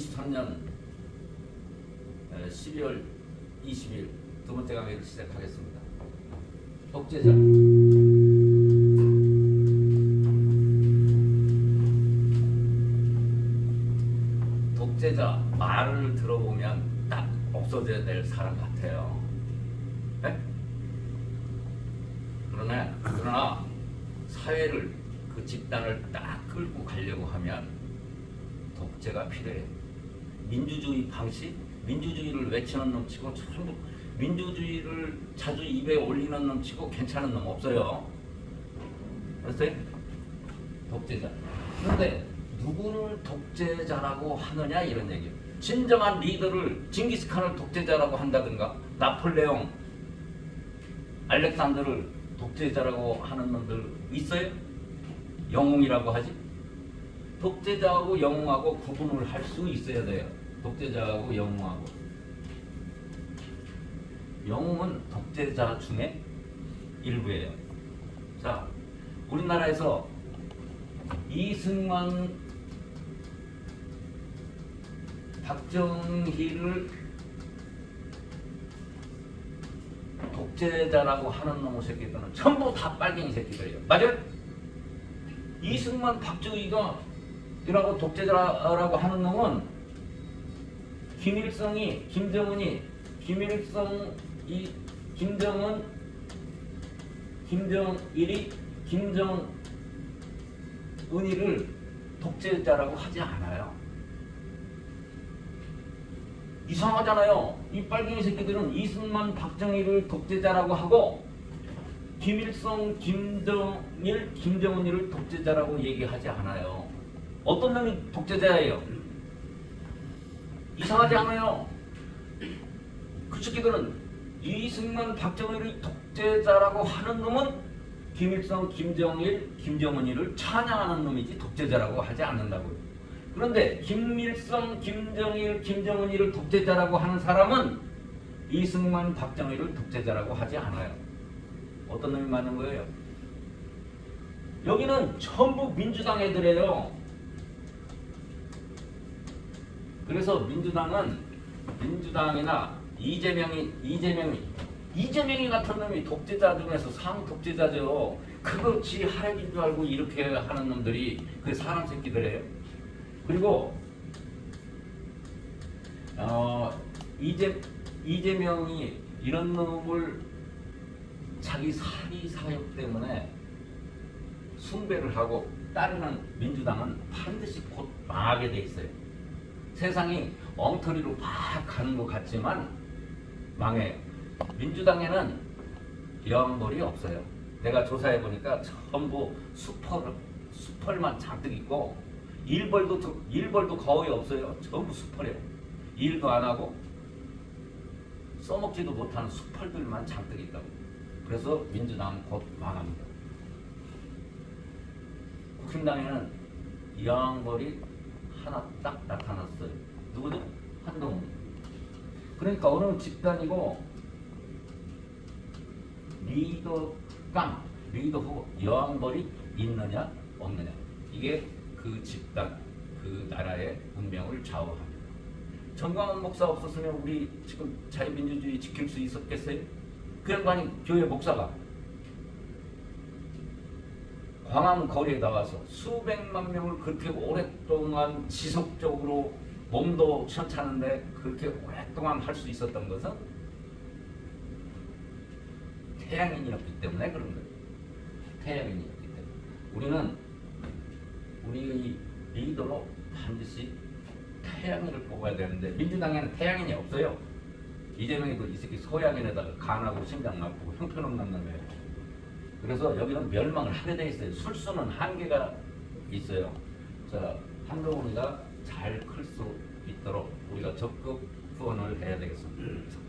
2023년 12월 20일 두 번째 강의를 시작하겠습니다. 독재자. 독재자 말을 들어보면 딱 없어져야 될 사람 같아요. 네? 그러나 그러나 사회를 그 집단을 딱 끌고 가려고 하면 독재가 필요해. 민주주의 방식, 민주주의를 외치는 놈치고 전부 민주주의를 자주 입에 올리는 놈치고 괜찮은 놈 없어요. 알았어요? 독재자. 그런데 누구를 독재자라고 하느냐 이런 얘기예요. 진정한 리더를 징기스칸을 독재자라고 한다든가 나폴레옹, 알렉산더를 독재자라고 하는 놈들 있어요? 영웅이라고 하지? 독재자하고 영웅하고 구분을 할 수 있어야 돼요. 독재자하고 영웅하고. 영웅은 독재자 중에 일부예요. 자, 우리나라에서 이승만, 박정희를 독재자라고 하는 놈의 새끼들은 전부 다 빨갱이 새끼들이에요. 맞아요? 이승만, 박정희가 이라고 독재자라고 하는 놈은 김일성이, 김정은이, 김일성이, 김정은, 김정일이, 김정은이를 독재자라고 하지 않아요. 이상하잖아요. 이 빨갱이 새끼들은 이승만, 박정희를 독재자라고 하고 김일성, 김정일, 김정은이를 독재자라고 얘기하지 않아요. 어떤 놈이 독재자예요? 이상하지 않아요. 그 새끼들은 이승만, 박정희를 독재자라고 하는 놈은 김일성, 김정일, 김정은이를 찬양하는 놈이지 독재자라고 하지 않는다고요. 그런데 김일성, 김정일, 김정은이를 독재자라고 하는 사람은 이승만, 박정희를 독재자라고 하지 않아요. 어떤 놈이 맞는 거예요? 여기는 전부 민주당 애들이에요. 그래서 민주당은 민주당이나 이재명이 이재명이 이재명이 같은 놈이 독재자 중에서 상 독재자죠. 그거 지 할애인 줄 알고 이렇게 하는 놈들이 그 사람 새끼들이에요. 그리고 어, 이재 이재명이 이런 놈을 자기 사리 사역 때문에 숭배를 하고 따르는 민주당은 반드시 곧 망하게 돼 있어요. 세상이 엉터리로 막 가는 것 같지만 망해요. 민주당에는 여왕벌이 없어요. 내가 조사해 보니까 전부 수펄 수펄만 잔뜩 있고 일벌도 더- 일벌도 거의 없어요. 전부 수펄이에요. 일도 안 하고 써먹지도 못하는 수펄들만 잔뜩 있다고. 그래서 민주당은 곧 망합니다. 국힘당에는 여왕벌이 하나 딱 나타났어요. 누구죠? 한동훈. 그러니까 어느 집단이고 리더감, 리더 후보, 여왕벌이 있느냐 없느냐 이게 그 집단, 그 나라의 운명을 좌우합니다. 정광훈 목사 없었으면 우리 지금 자유민주주의 지킬 수 있었겠어요? 그 양반이 교회 목사가 광화문 거리에 나와서 수백만 명을 그렇게 오랫동안 지속적으로 몸도 시원찮은데 그렇게 오랫동안 할 수 있었던 것은 태양인이었기 때문에 그런 거예요. 태양인이었기 때문에. 우리는 우리의 리더로 반드시 태양인을 뽑아야 되는데 민주당에는 태양인이 없어요. 이재명이 도 이 새끼 소양인에다가 간하고 심장 나쁘고 형편없는 놈이에요. 그래서 여기는 멸망을 하게 돼 있어요. 술수는 한계가 있어요. 자, 한동훈이가 잘 클 수 있도록 우리가 적극 후원을 해야 되겠습니다.